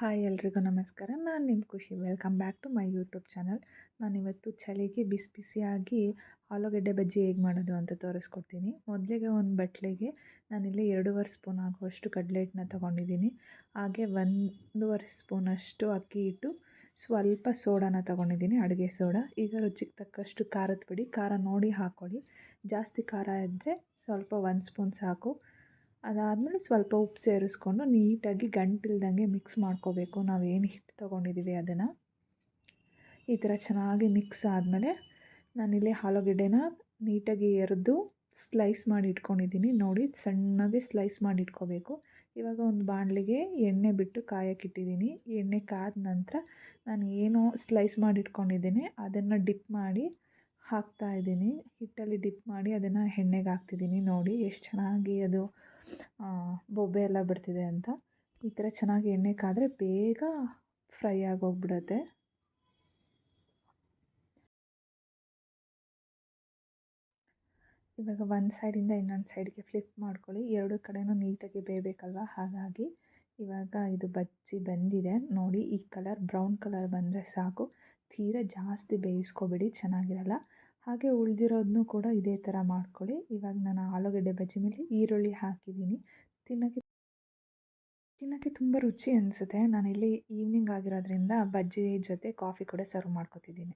Hi ಎಲ್ರಿಗೂ ನಮಸ್ಕಾರ. ನಾನು ನಿಮ್ಮ Khushi. Welcome back to my YouTube channel. ನಾನಿವತ್ತು ಚಳಿಗೆ ಬಿಸಿ ಬಿಸಿಯಾಗಿ ಆಲೂಗಡ್ಡೆ ಬಜ್ಜಿ ಹೇಗೆ ಮಾಡೋದು ಅಂತ ತೋರಿಸ್ಕೊಡ್ತೀನಿ. ಮೊದಲಿಗೆ ಒಂದು ಬಟ್ಲಿಗೆ ನಾನಿಲ್ಲಿ ಎರಡೂವರೆ ಸ್ಪೂನ್ ಆಗುವಷ್ಟು ಕಡಲೆ ತೊಗೊಂಡಿದ್ದೀನಿ. ಹಾಗೆ ಒಂದೂವರೆ ಸ್ಪೂನಷ್ಟು ಅಕ್ಕಿ ಹಿಟ್ಟು, ಸ್ವಲ್ಪ ಸೋಡಾನ ತೊಗೊಂಡಿದ್ದೀನಿ, ಅಡುಗೆ ಸೋಡಾ. ಈಗ ರುಚಿಗೆ ತಕ್ಕಷ್ಟು ಖಾರದ ಪುಡಿ, ಖಾರ ನೋಡಿ ಹಾಕ್ಕೊಳ್ಳಿ ಜಾಸ್ತಿ ಖಾರ ಇದ್ದರೆ ಸ್ವಲ್ಪ ಒಂದು ಸ್ಪೂನ್ ಸಾಕು. ಅದಾದಮೇಲೆ ಸ್ವಲ್ಪ ಉಪ್ಪು ಸೇರಿಸ್ಕೊಂಡು ನೀಟಾಗಿ ಗಂಟಿಲ್ದಂಗೆ ಮಿಕ್ಸ್ ಮಾಡ್ಕೋಬೇಕು. ಏನು ಹಿಟ್ಟು ತೊಗೊಂಡಿದ್ದೀವಿ ಅದನ್ನು. ಈ ಥರ ಚೆನ್ನಾಗಿ ಮಿಕ್ಸ್ ಆದಮೇಲೆ ನಾನಿಲ್ಲಿ ಆಲೂಗಡ್ಡೆನ ನೀಟಾಗಿ ಎರೆದು ಸ್ಲೈಸ್ ಮಾಡಿ ಇಟ್ಕೊಂಡಿದ್ದೀನಿ ನೋಡಿ, ಸಣ್ಣಗೆ ಸ್ಲೈಸ್ ಮಾಡಿ ಇಟ್ಕೋಬೇಕು. ಇವಾಗ ಒಂದು ಬಾಣಲಿಗೆ ಎಣ್ಣೆ ಬಿಟ್ಟು ಕಾಯಕ್ಕಿಟ್ಟಿದ್ದೀನಿ ಎಣ್ಣೆ ಕಾದ ನಂತರ ನಾನು ಏನು ಸ್ಲೈಸ್ ಮಾಡಿ ಇಟ್ಕೊಂಡಿದ್ದೀನಿ. ಅದನ್ನು ಡಿಪ್ ಮಾಡಿ ಹಾಕ್ತಾಯಿದ್ದೀನಿ ಹಿಟ್ಟಲ್ಲಿ ಡಿಪ್ ಮಾಡಿ ಅದನ್ನು ಎಣ್ಣೆಗೆ ಹಾಕ್ತಿದ್ದೀನಿ ನೋಡಿ, ಎಷ್ಟು ಚೆನ್ನಾಗಿ ಅದು ಬೊಬ್ಬೆ ಎಲ್ಲ ಬಿಡ್ತಿದೆ ಅಂತ. ಈ ಥರ ಚೆನ್ನಾಗಿ ಎಣ್ಣೆ ಕಾದರೆ ಬೇಗ ಫ್ರೈ ಆಗೋಗ್ಬಿಡತ್ತೆ. ಇವಾಗ ಒಂದು ಸೈಡಿಂದ ಇನ್ನೊಂದು ಸೈಡ್ಗೆ ಫ್ಲಿಪ್ ಮಾಡ್ಕೊಳ್ಳಿ. ಎರಡು ಕಡೆಯೂ ನೀಟಾಗಿ ಬೇಯಬೇಕಲ್ವ? ಹಾಗಾಗಿ ಇವಾಗ ಇದು ಬಜ್ಜಿ ಬಂದಿದೆ. ನೋಡಿ, ಈ ಕಲರ್ ಬ್ರೌನ್ ಕಲರ್ ಬಂದರೆ ಸಾಕು. ತೀರಾ ಜಾಸ್ತಿ ಬೇಯಿಸ್ಕೊಬೇಡಿ, ಚೆನ್ನಾಗಿರಲ್ಲ. ಹಾಗೆ ಉಳಿದಿರೋದನ್ನೂ ಕೂಡ ಇದೇ ಥರ ಮಾಡ್ಕೊಳ್ಳಿ. ಇವಾಗ ನಾನು ಆಲೂಗಡ್ಡೆ ಬಜ್ಜಿ ಮೇಲೆ ಈರುಳ್ಳಿ ಹಾಕಿದ್ದೀನಿ. ತಿನ್ನೋಕ್ಕೆ ತಿನ್ನೋಕ್ಕೆ ತುಂಬ ರುಚಿ ಅನಿಸುತ್ತೆ. ನಾನಿಲ್ಲಿ ಈವ್ನಿಂಗ್ ಆಗಿರೋದ್ರಿಂದ ಬಜ್ಜಿ ಜೊತೆ ಕಾಫಿ ಕೂಡ ಸರ್ವ್ ಮಾಡ್ಕೊತಿದ್ದೀನಿ.